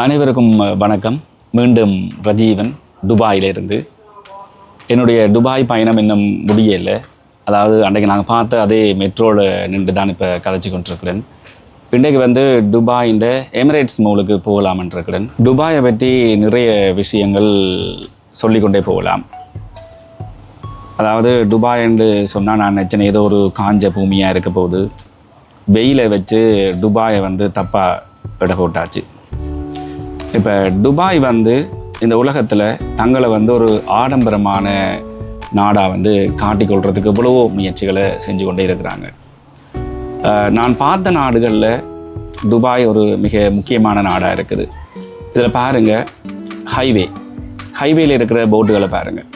அனைவருக்கும் வணக்கம். மீண்டும் ரஜீவன் துபாயிலிருந்து. என்னுடைய துபாய் பயணம் இன்னும் முடியலை. அதாவது அன்றைக்கு நாங்கள் பார்த்த அதே மெட்ரோவில் நின்று தான் இப்போ கதைச்சி கொண்டிருக்கிறேன். இன்றைக்கு வந்து துபாயின் எமிரேட்ஸ் மூலுக்கு போகலாமென்றிருக்கிறேன் துபாயை பற்றி நிறைய விஷயங்கள் சொல்லிக்கொண்டே போகலாம். அதாவது துபாய் என்று சொன்னால் நான் நினச்சேன் ஏதோ ஒரு காஞ்ச பூமியாக இருக்க போகுது. வெயிலை வச்சு துபாயை வந்து தப்பாக விட போட்டாச்சு இப்போ துபாய் வந்து இந்த உலகத்தில் தங்களை வந்து ஒரு ஆடம்பரமான நாடாக வந்து காட்டிக்கொள்றதுக்கு எவ்வளவோ முயற்சிகளை செஞ்சு கொண்டே இருக்கிறாங்க. நான் பார்த்த நாடுகளில் துபாய் ஒரு மிக முக்கியமான நாடாக இருக்குது. இதில் பாருங்கள் ஹைவே. ஹைவேல இருக்கிற போட்டுகளை பாருங்கள்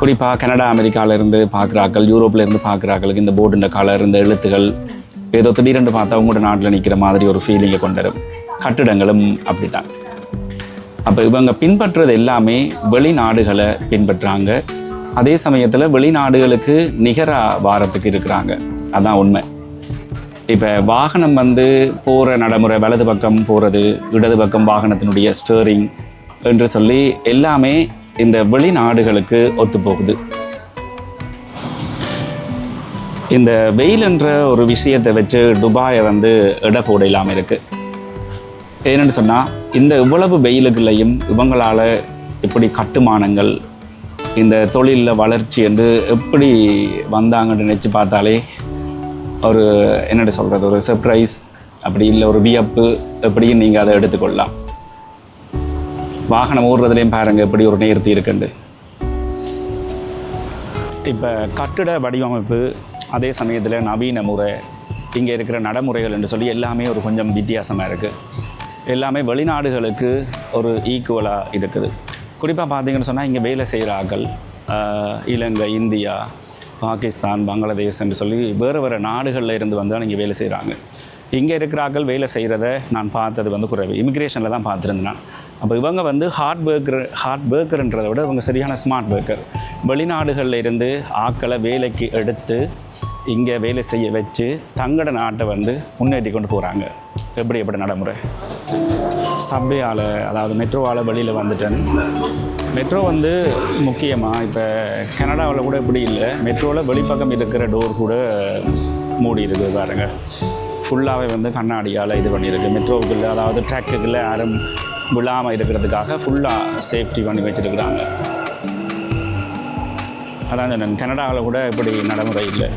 குறிப்பாக கனடா அமெரிக்காவிலேருந்து பார்க்குறாக்கள் யூரோப்லேருந்து பார்க்குறாக்களுக்கு இந்த போர்டுன்ற கலர் இந்த எழுத்துகள் ஏதோ திடீரென்று பார்த்தா உங்களோட நாட்டில் நிற்கிற மாதிரி ஒரு ஃபீலிங்கை கொண்டு வரும். கட்டிடங்களும் அப்படித்தான். அப்போ இவங்க பின்பற்றுறது எல்லாமே வெளிநாடுகளை பின்பற்றுறாங்க அதே சமயத்தில் வெளிநாடுகளுக்கு நிகராக வாரத்துக்கு இருக்கிறாங்க. அதான் உண்மை. இப்போ வாகனம் வந்து போகிற நடைமுறை வலது பக்கம் போகிறது இடது பக்கம் வாகனத்தினுடைய ஸ்டேரிங் என்று சொல்லி எல்லாமே இந்த வெளிநாடுகளுக்கு ஒத்து போகுது இந்த வெயில் என்ற ஒரு விஷயத்தை வச்சு துபாயை வந்து இட போட இல்லாமல் இருக்குது ஏன்னு சொன்னால் இந்த இவ்வளவு வெயிலுகளையும் இவங்களால் இப்படி கட்டுமானங்கள் இந்த தொழிலில் வளர்ச்சி என்று எப்படி வந்தாங்கன்னு நினச்சி பார்த்தாலே ஒரு என்னென்னு சொல்கிறது ஒரு சர்ப்ரைஸ் அப்படி இல்லை ஒரு வியப்பு எப்படியும் நீங்கள் அதை எடுத்துக்கொள்ளலாம். வாகனம் ஓடுறதுலேயும் பாருங்கள் எப்படி ஒரு நேர்த்தி இருக்குண்டு. இப்போ கட்டிட வடிவமைப்பு அதே சமயத்தில் நவீன முறை இங்கே இருக்கிற நடைமுறைகள் என்று சொல்லி எல்லாமே ஒரு கொஞ்சம் வித்தியாசமாக இருக்குது எல்லாமே வெளிநாடுகளுக்கு ஒரு ஈக்குவலாக இருக்குது. குறிப்பாக பார்த்தீங்கன்னு சொன்னால் இங்கே வேலை செய்கிற ஆக்கள் இலங்கை இந்தியா பாகிஸ்தான் பங்களாதேஷ் என்று சொல்லி வேறு வேறு நாடுகளில் இருந்து வந்து இங்கே வேலை செய்கிறாங்க இங்கே இருக்கிறார்கள் வேலை செய்கிறத நான் பார்த்தது வந்து குறைவு. இமிக்ரேஷனில் தான் பார்த்துருந்தேன் அப்போ இவங்க வந்து ஹார்ட் ஒர்க்கர் ஹார்ட் ஒர்க்கர்ன்றதை விட இவங்க சரியான ஸ்மார்ட் ஒர்க்கர் வெளிநாடுகளில் இருந்து ஆக்களை வேலைக்கு எடுத்து இங்கே வேலை செய்ய வச்சு தங்களோட நாட்டை வந்து முன்னேற்றி கொண்டு போகிறாங்க எப்படி எப்படி நடைமுறை? சப்வேயால் அதாவது மெட்ரோவால் வெளியில் வந்துட்டேன். மெட்ரோ வந்து முக்கியமாக இப்போ கனடாவில் கூட இப்படி இல்லை. மெட்ரோவில் வெளிப்பக்கம் இருக்கிற டோர் கூட மூடி இருக்குது பாருங்கள் ஃபுல்லாகவே வந்து கண்ணாடியால் இது பண்ணியிருக்கு. மெட்ரோவுக்குள்ளே அதாவது ட்ராக்குக்குள்ளே யாரும் விழாமல் இருக்கிறதுக்காக ஃபுல்லாக சேஃப்டி பண்ணி வச்சுருக்குறாங்க. அதான் சொன்னேன் கனடாவில் கூட இப்படி நடைமுறை இல்லை.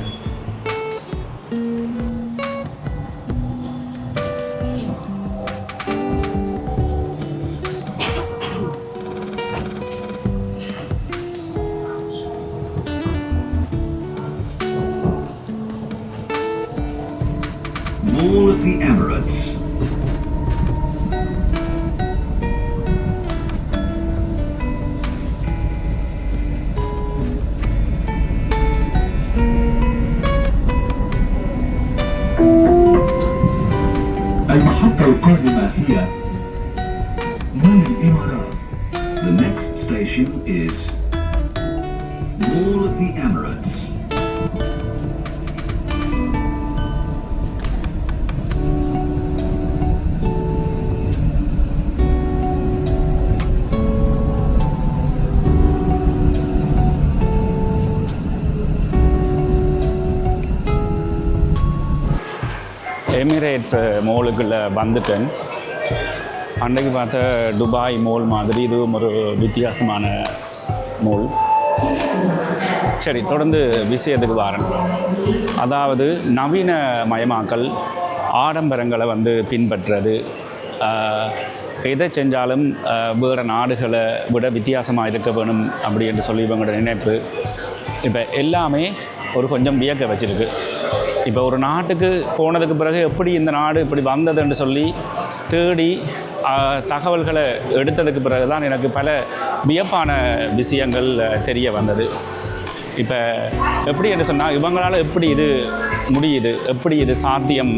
எமிரேட்ஸ் மோலுக்குள்ளே uh, வந்துட்டேன். அன்றைக்கு பார்த்த துபாய் மோல் மாதிரி இதுவும் ஒரு வித்தியாசமான மோல் சரி தொடர்ந்து விஷயத்துக்கு வாரன். அதாவது நவீன மயமாக்கல் ஆடம்பரங்களை வந்து பின்பற்றுறது எதை செஞ்சாலும் வேறு நாடுகளை விட வித்தியாசமாக இருக்க வேணும் அப்படி என்று சொல்லி இவங்களோட நினைப்பு. இப்போ எல்லாமே ஒரு கொஞ்சம் வியக்க வச்சுருக்கு. இப்போ ஒரு நாட்டுக்கு போனதுக்கு பிறகு எப்படி இந்த நாடு இப்படி வந்ததுன்னு சொல்லி தேடி தகவல்களை எடுத்ததுக்கு பிறகு தான் எனக்கு பல வியப்பான விஷயங்கள் தெரிய வந்தது. இப்போ எப்படி என்று சொன்னால் இவங்களால் எப்படி இது முடியுது எப்படி இது சாத்தியம்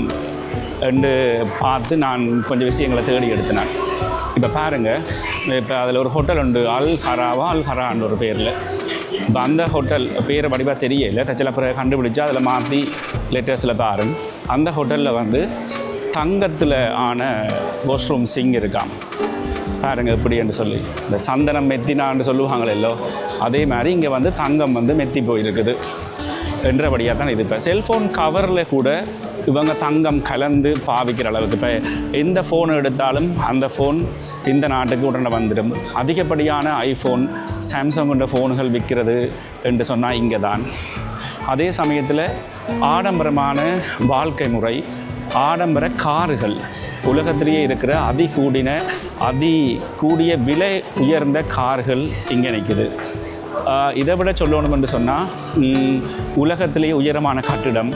என்று பார்த்து நான் கொஞ்சம் விஷயங்களை தேடி எடுத்தினேன் இப்போ பாருங்கள் இப்போ அதில் ஒரு ஹோட்டல் உண்டு அல் ஹராவா அல் ஹரான்னு ஒரு பேரில். இப்போ அந்த ஹோட்டல் பேரை வடிவாக தெரியல. டச்சில் அப்புறம் கண்டுபிடிச்சா அதில் மாற்றி லெட்டர்ஸில் பாருங்க. அந்த ஹோட்டலில் வந்து தங்கத்தில் ஆன வாஷ்ரூம் சிங் இருக்காம். பாருங்க எப்படி என்று சொல்லி. இந்த சந்தனம் மெத்தினான்னு சொல்லுவாங்களோ அதே மாதிரி இங்கே வந்து தங்கம் வந்து மெத்தி போயிருக்குது. என்றபடியாக தான் இது. இப்போ செல்ஃபோன் கவரில் கூட இவங்க தங்கம் கலந்து பாவிக்கிற அளவுக்கு. இப்போ எந்த ஃபோன் எடுத்தாலும் அந்த ஃபோன் இந்த நாட்டுக்கு உடனே வந்துடும் அதிகப்படியான ஐஃபோன் சாம்சங் என்ற ஃபோன்கள் விற்கிறது என்று சொன்னால் இங்கே தான் அதே சமயத்தில் ஆடம்பரமான வாழ்க்கை முறை ஆடம்பர கார்கள் உலகத்திலேயே இருக்கிற அதிகூடின அதி கூடிய விலை உயர்ந்த கார்கள் இங்கே நிற்குது இதை விட சொல்லணும் என்று சொன்னால் உலகத்திலேயே உயரமான கட்டிடம்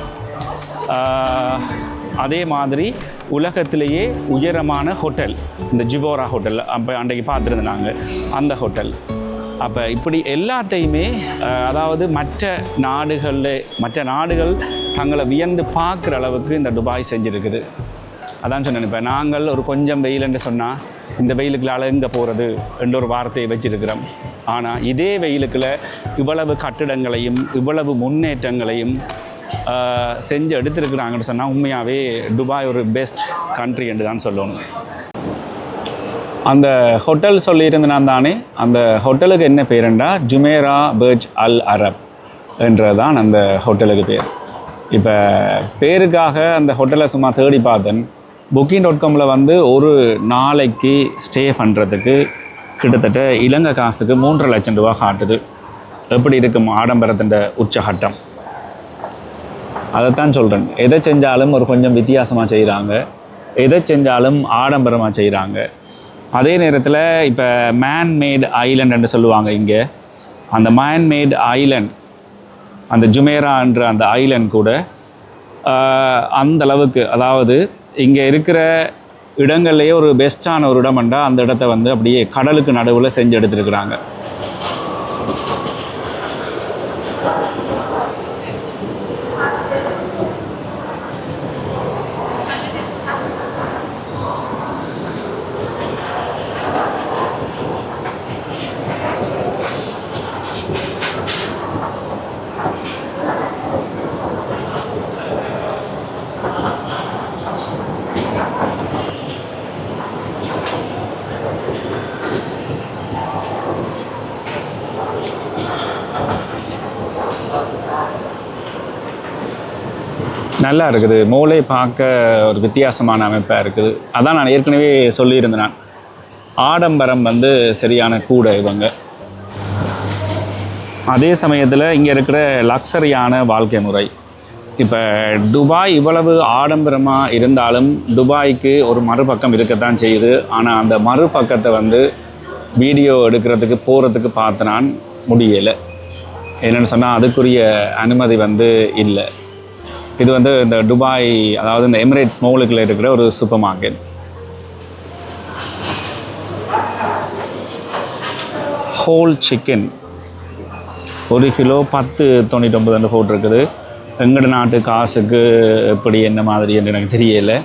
அதே மாதிரி உலகத்திலேயே உயரமான ஹோட்டல் இந்த ஜிபோரா ஹோட்டல் அப்போ அன்றைக்கு பார்த்துருந்தாங்க அந்த ஹோட்டல். அப்போ இப்படி எல்லாத்தையுமே அதாவது மற்ற நாடுகளில் மற்ற நாடுகள் தங்களை வியந்து பார்க்குற அளவுக்கு இந்த துபாய் செஞ்சுருக்குது. அதான் சொன்னேன் இப்போ நாங்கள் ஒரு கொஞ்சம் வெயில்னு சொன்னால் இந்த வெயிலுக்குள்ள எங்கே போகிறது என்ற ஒரு வார்த்தையை வச்சிருக்கிறோம். ஆனால் இதே வெயிலுக்குள்ள இவ்வளவு கட்டிடங்களையும் இவ்வளவு முன்னேற்றங்களையும் செஞ்சு எடுத்திருக்கிறாங்கன்னு சொன்னால் உண்மையாகவே துபாய் ஒரு பெஸ்ட் கண்ட்ரி என்று தான் சொல்லணும். அந்த ஹோட்டல் சொல்லியிருந்தான் தானே அந்த ஹோட்டலுக்கு என்ன பேருண்டா ஜுமேரா பர்ஜ் அல் அரப் என்றதான் அந்த ஹோட்டலுக்கு பேர். இப்போ பேருக்காக அந்த ஹோட்டலை சும்மா தேடி பார்த்தேன். புக்கிங் டாட் காமில் வந்து ஒரு நாளைக்கு ஸ்டே பண்ணுறதுக்கு கிட்டத்தட்ட இலங்கை காசுக்கு மூன்றரை லட்சம் ரூபா காட்டுது. எப்படி இருக்கும் ஆடம்பரத்தின் உச்சகட்டம்? அதைத்தான் சொல்கிறேன் எதை செஞ்சாலும் ஒரு கொஞ்சம் வித்தியாசமாக செய்கிறாங்க எதை செஞ்சாலும் ஆடம்பரமாக செய்கிறாங்க அதே நேரத்தில் இப்போ மேன்மேட் ஐலண்டுன்னு சொல்லுவாங்க இங்கே. அந்த மேன்மேட் ஐலண்ட் அந்த ஜுமேரான்ற அந்த ஐலண்ட் கூட அந்த அளவுக்கு அதாவது இங்கே இருக்கிற இடங்கள்லேயே ஒரு பெஸ்ட்டான ஒரு இடம்ண்டா அந்த இடத்த வந்து அப்படியே கடலுக்கு நடுவில் செஞ்சு எடுத்துருக்குறாங்க. நல்லா இருக்குது. மூளை பார்க்க ஒரு வித்தியாசமான அமைப்பாக இருக்குது. அதான் நான் ஏற்கனவே சொல்லியிருந்தேன். நான் ஆடம்பரம் வந்து சரியான கூட இவங்க. அதே சமயத்தில் இங்கே இருக்கிற லக்ஸரியான வாழ்க்கை முறை. இப்போ துபாய் இவ்வளவு ஆடம்பரமாக இருந்தாலும் துபாய்க்கு ஒரு மறுபக்கம் இருக்கத்தான் செய்யுது. ஆனால் அந்த மறுபக்கத்தை வந்து வீடியோ எடுக்கிறதுக்கு போகிறதுக்கு பார்த்து நான் முடியலை. என்னென்னு சொன்னால் அதுக்குரிய அனுமதி வந்து இல்லை. இது வந்து இந்த துபாய் அதாவது இந்த எமிரேட்ஸ் மோலுக்குள்ள இருக்கிற ஒரு சூப்பர் மார்க்கெட் ஹோல் சிக்கன் ஒரு கிலோ பத்து தொண்ணூற்றொம்பது போட்டிருக்குது எங்கட நாட்டு காசுக்கு எப்படி என்ன மாதிரி என்று எனக்கு தெரியலை.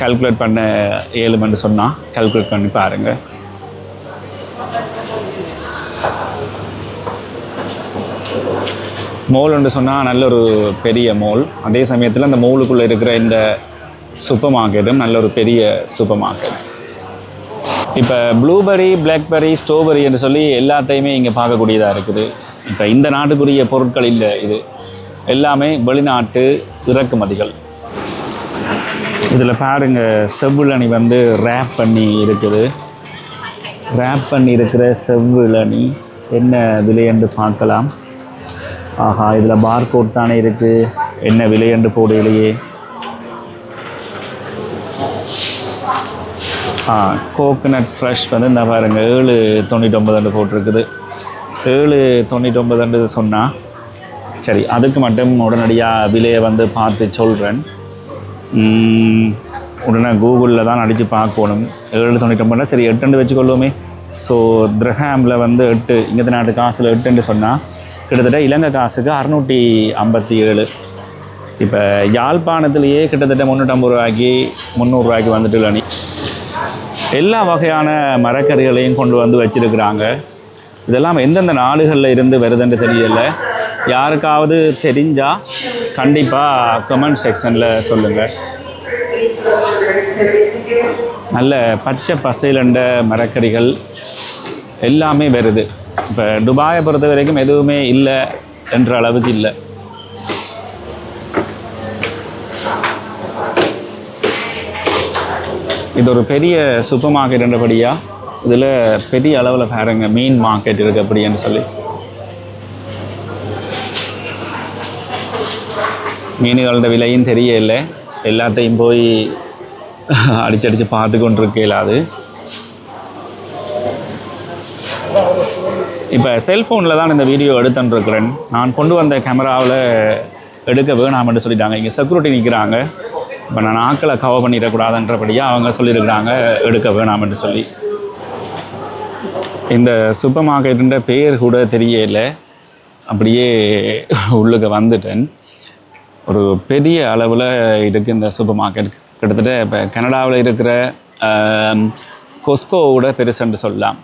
கால்குலேட் பண்ண ஏழுமென்று சொன்னால் கால்குலேட் பண்ணி பாருங்கள் மோல் என்று சொன்னால் நல்ல ஒரு பெரிய மோல். அதே சமயத்தில் அந்த மோலுக்குள்ளே இருக்கிற இந்த சூப்பர் மார்க்கெட்டும் நல்ல ஒரு பெரிய சூப்பர் மார்க்கெட் இப்போ ப்ளூபெரி பிளாக்பெரி ஸ்ட்ராபெரி என்று சொல்லி எல்லாத்தையுமே இங்கே பார்க்கக்கூடியதாக இருக்குது. இப்போ இந்த நாட்டுக்குரிய பொருட்கள் இல்லை இது. எல்லாமே வெளிநாட்டு இறக்குமதிகள். இதில் பாருங்க செவ்விழனி வந்து ரேப் பண்ணி இருக்குது. ரேப் பண்ணி இருக்கிற செவ்விழனி என்ன விலை என்று பார்க்கலாம். ஆஹா இதில் பார் கோட் தானே இருக்குது என்ன விலை என்று போடையிலேயே ஆ கோகனட் ஃப்ரெஷ் வந்து இந்த பாருங்க ஏழு தொண்ணூற்றி ஒன்பது போட்டிருக்குது. ஏழு தொண்ணூற்றொம்பது சொன்னால் சரி அதுக்கு மட்டும் உடனடியாக விலையை வந்து பார்த்து சொல்கிறேன் உடனே கூகுளில் தான் அடித்து பார்க்கணும். ஏழு தொண்ணூற்றி ஒன்பதுனா சரி எட்டுன்னு வச்சுக்கொள்வோமே ஸோ திரஹாமில் வந்து எட்டு இங்கே நாட்டு காசில் எட்டுன்னு சொன்னால் கிட்டத்தட்ட இலங்கை காசுக்கு அறநூற்றி ஐம்பத்தி ஏழு இப்போ யாழ்ப்பாணத்திலேயே கிட்டத்தட்ட முந்நூற்றம்பது ரூபாய்க்கு முந்நூறுரூவாய்க்கு வந்துட்டு இல்லை எல்லா வகையான மரக்கறிகளையும் கொண்டு வந்து வச்சுருக்குறாங்க. இதெல்லாம் எந்தெந்த நாடுகளில் இருந்து வருதுன்னு தெரியலை. யாருக்காவது தெரிஞ்சால் கண்டிப்பாக கமெண்ட் செக்ஷனில் சொல்லுங்கள் நல்ல பச்சை பசையிலண்ட மரக்கறிகள் எல்லாமே வருது. இப்போ துபாயை பொறுத்த வரைக்கும் எதுவுமே இல்லை என்ற அளவுக்கு இல்லை. இது ஒரு பெரிய சூப்பர் மார்க்கெட் என்றபடியா இதில் பெரிய அளவில் பாருங்க மீன் மார்க்கெட் இருக்கு அப்படின்னு சொல்லி. மீன்களோட விலையும் தெரியல. எல்லாத்தையும் போய் அடிச்சடிச்சு பார்த்து கொண்டிருக்கலாது இருக்க இயலாது இப்போ செல்ஃபோனில் தான் இந்த வீடியோ எடுத்துட்டுருக்கிறேன். நான் கொண்டு வந்த கேமராவில் எடுக்க வேணாம்னு சொல்லிட்டாங்க. இங்கே செக்யூரிட்டி நிற்கிறாங்க இப்போ நான் ஆக்களை கவர் பண்ணிடக்கூடாதுன்றபடியாக அவங்க சொல்லியிருக்கிறாங்க. எடுக்க வேணாம்னு சொல்லி. இந்த சூப்பர் மார்க்கெட்டுன்ற பேர் கூட தெரியல. அப்படியே உள்ளுக்கு வந்துட்டேன். ஒரு பெரிய அளவில் இருக்குது இந்த சூப்பர் மார்க்கெட் கிட்டத்தட்ட இப்போ கனடாவில் இருக்கிற கொஸ்கோவோட பெருசுன்னு சொல்லலாம்.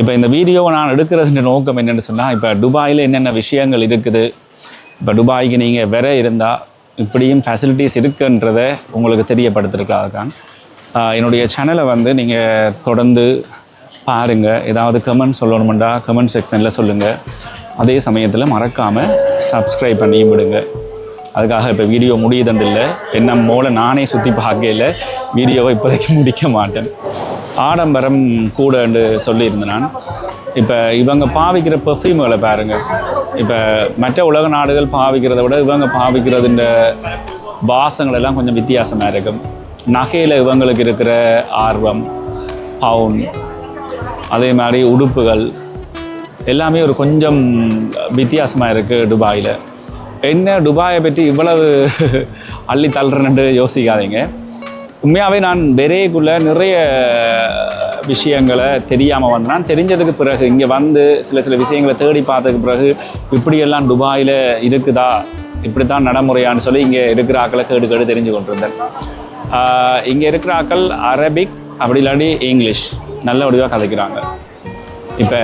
இப்போ இந்த வீடியோவை நான் எடுக்கிறதுன்ற நோக்கம் என்னென்னு சொன்னால் இப்போ துபாயில் என்னென்ன விஷயங்கள் இருக்குது? இப்போ துபாய்க்கு நீங்கள் வர இருந்தால் இப்படியும் ஃபெசிலிட்டிஸ் இருக்குன்றதை உங்களுக்கு தெரியப்படுத்திருக்காங்க தான் என்னுடைய சேனலை வந்து நீங்கள் தொடர்ந்து பாருங்கள் ஏதாவது கமெண்ட் சொல்லணுமெண்டா கமெண்ட் செக்ஷனில் சொல்லுங்கள் அதே சமயத்தில் மறக்காமல் சப்ஸ்கிரைப் பண்ணியும் விடுங்க. அதுக்காக இப்போ வீடியோ முடியுதுண்டில்லை என்ன மூல நானே சுற்றி பார்க்கல வீடியோவை இப்போதைக்கு முடிக்க மாட்டேன். ஆடம்பரம் கூடன்னு சொல்லியிருந்தேன் நான். இப்போ இவங்க பாவிக்கிற பெர்ஃப்யூம்களை பாருங்கள் இப்போ மற்ற உலக நாடுகள் பாவிக்கிறத விட இவங்க பாவிக்கிறதுன்ற வாசங்கள் எல்லாம் கொஞ்சம் வித்தியாசமாக இருக்கும். நகையில் இவங்களுக்கு இருக்கிற ஆர்வம் பவுன் அதே மாதிரி உடுப்புகள் எல்லாமே ஒரு கொஞ்சம் வித்தியாசமாக இருக்குது துபாயில். என்ன துபாயை பற்றி இவ்வளவு அள்ளி தள்ளுறேன்னு யோசிக்காதீங்க. உண்மையாகவே நான் பெரேக்குள்ளே நிறைய விஷயங்களை தெரியாமல் வந்தேன் தெரிஞ்சதுக்கு பிறகு இங்கே வந்து சில சில விஷயங்களை தேடி பார்த்ததுக்கு பிறகு இப்படியெல்லாம் துபாயில் இருக்குதா? இப்படி தான் நடைமுறையான்னு சொல்லி இங்கே இருக்கிற ஆக்களை கேடு கேடு தெரிஞ்சு கொண்டிருந்தேன். இங்கே இருக்கிற ஆக்கள் அரபிக் அப்படி இல்லாட்டி இங்கிலீஷ். நல்ல வடிவாக கதைக்கிறாங்க. இப்போ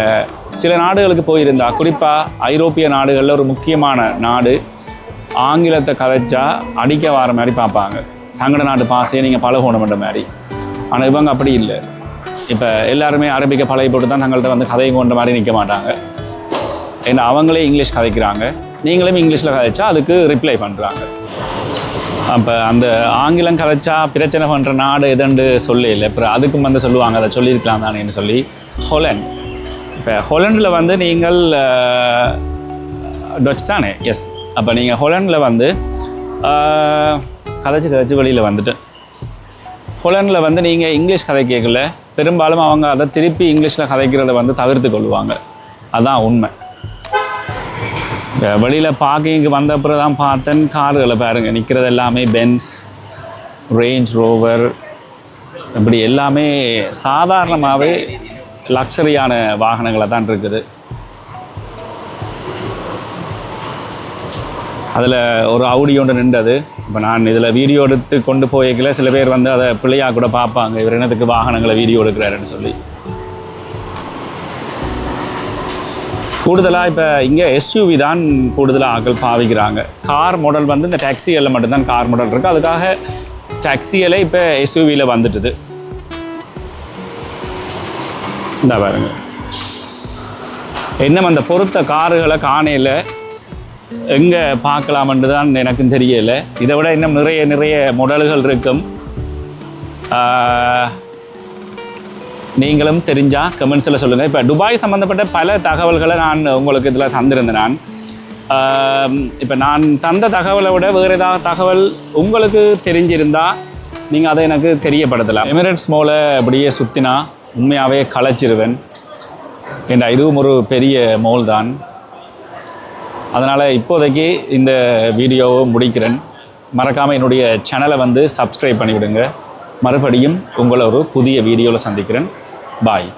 சில நாடுகளுக்கு போயிருந்தா குறிப்பாக ஐரோப்பிய நாடுகளில் ஒரு முக்கியமான நாடு ஆங்கிலத்தை கதைச்சா அடிக்க வர மாதிரி பார்ப்பாங்க. தங்கட நாட்டு பாசையை நீங்கள் பழகணுமென்ற மாதிரி. ஆனால் இவங்க அப்படி இல்லை. இப்போ எல்லாருமே அரபிக்க பழகி போட்டு தான் தங்கள்கிட்ட வந்து கதையும் கொண்ட மாதிரி நிற்க மாட்டாங்க. ஏன்னா அவங்களே இங்கிலீஷ் கதைக்கிறாங்க. நீங்களும் இங்கிலீஷில் கதைச்சா அதுக்கு ரிப்ளை பண்ணுறாங்க அப்போ அந்த ஆங்கிலம் கதைச்சா பிரச்சனை பண்ணுற நாடு எதுன்னு இல்லை அப்புறம் அதுக்கும் வந்து சொல்லுவாங்க அதை சொல்லியிருக்கலாம் தானேன்னு சொல்லி ஹொலண்ட். இப்போ ஹொலண்டில் வந்து நீங்கள் டச் தானே? எஸ் அப்போ நீங்கள் ஹொலண்டில் வந்து கதைச்சு கதைச்சு வெளியில் வந்துட்டு ஹொலண்டில் வந்து நீங்கள் இங்கிலீஷ் கதை கேட்கல பெரும்பாலும் அவங்க அதை திருப்பி இங்கிலீஷில் கதைக்கிறத வந்து தவிர்த்து கொள்வாங்க. அதான் உண்மை. வெளியில் பார்க்கிங்க்கு வந்த அப்புறம் தான் பார்த்தேன். கார்களை பாருங்கள் நிற்கிறது எல்லாமே பென்ஸ் ரேஞ்ச் ரோவர் இப்படி எல்லாமே சாதாரணமாகவே லக்ஸரியான வாகனங்களை தான் இருக்குது. அதில் ஒரு ஆடி ஒன்று நின்றது. இப்போ நான் இதில் வீடியோ எடுத்து கொண்டு போய்க்கல சில பேர் வந்து அதை பிள்ளையா கூட பார்ப்பாங்க. இவர் என்னத்துக்கு வாகனங்களை வீடியோ எடுக்கிறாருன்னு சொல்லி. கூடுதலாக இப்போ இங்கே எஸ்யூவி தான் கூடுதலாக ஆக்கள் பாவிக்கிறாங்க. கார் மாடல் வந்து இந்த டாக்ஸிகளில் மட்டும்தான் கார் மாடல் இருக்குது அதுக்காக டாக்ஸிகளே இப்போ எஸ்யூவியில் வந்துட்டுது. இந்த பாருங்க. இன்னும் அந்த பொறுத்த காருகளை காணையில் எங்கே பார்க்கலாம்னு தான் எனக்கும் தெரியலை. இதை விட இன்னும் நிறைய நிறைய மொடல்கள் இருக்கும். நீங்களும் தெரிஞ்சால் கமெண்ட்ஸில் சொல்லுங்கள் இப்போ துபாய் சம்மந்தப்பட்ட பல தகவல்களை நான் உங்களுக்கு இதில் தந்திருந்தேன் நான். இப்போ நான் தந்த தகவலை விட வேறு ஏதாவது தகவல் உங்களுக்கு தெரிஞ்சிருந்தால் நீங்கள் அதை எனக்கு தெரியப்படுத்தலாம். எமிரேட்ஸ் மோலை அப்படியே சுற்றினா உண்மையாகவே களைச்சிருவேன். என்ற இதுவும் ஒரு பெரிய மோல் தான். அதனால் இப்போதைக்கு இந்த வீடியோவை முடிக்கிறேன். மறக்காமல் என்னுடைய சேனலை வந்து சப்ஸ்கிரைப் பண்ணிவிடுங்க. மறுபடியும் உங்களை ஒரு புதிய வீடியோவில் சந்திக்கிறேன். பாய்